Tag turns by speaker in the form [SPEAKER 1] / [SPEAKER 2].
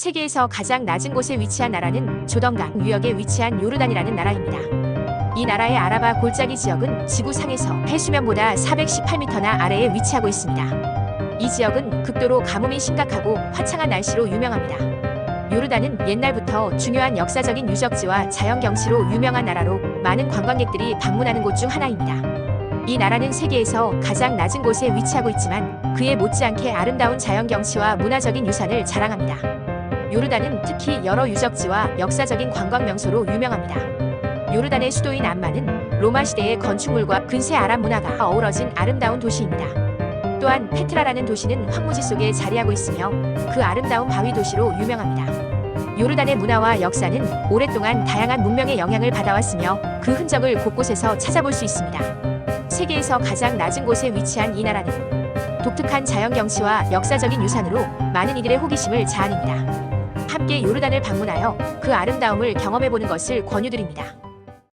[SPEAKER 1] 세계에서 가장 낮은 곳에 위치한 나라는 조던강 유역에 위치한 요르단이라는 나라입니다. 이 나라의 아라바 골짜기 지역은 지구상에서 해수면보다 418m나 아래에 위치하고 있습니다. 이 지역은 극도로 가뭄이 심각하고 화창한 날씨로 유명합니다. 요르단은 옛날부터 중요한 역사적인 유적지와 자연 경치로 유명한 나라로 많은 관광객들이 방문하는 곳 중 하나입니다. 이 나라는 세계에서 가장 낮은 곳에 위치하고 있지만 그에 못지않게 아름다운 자연 경치와 문화적인 유산을 자랑합니다. 요르단은 특히 여러 유적지와 역사적인 관광 명소로 유명합니다. 요르단의 수도인 암만은 로마 시대의 건축물과 근세 아랍 문화가 어우러진 아름다운 도시입니다. 또한 페트라라는 도시는 황무지 속에 자리하고 있으며 그 아름다운 바위 도시로 유명합니다. 요르단의 문화와 역사는 오랫동안 다양한 문명의 영향을 받아왔으며 그 흔적을 곳곳에서 찾아볼 수 있습니다. 세계에서 가장 낮은 곳에 위치한 이 나라는 독특한 자연 경치와 역사적인 유산으로 많은 이들의 호기심을 자아냅니다. 함께 요르단을 방문하여 그 아름다움을 경험해보는 것을 권유드립니다.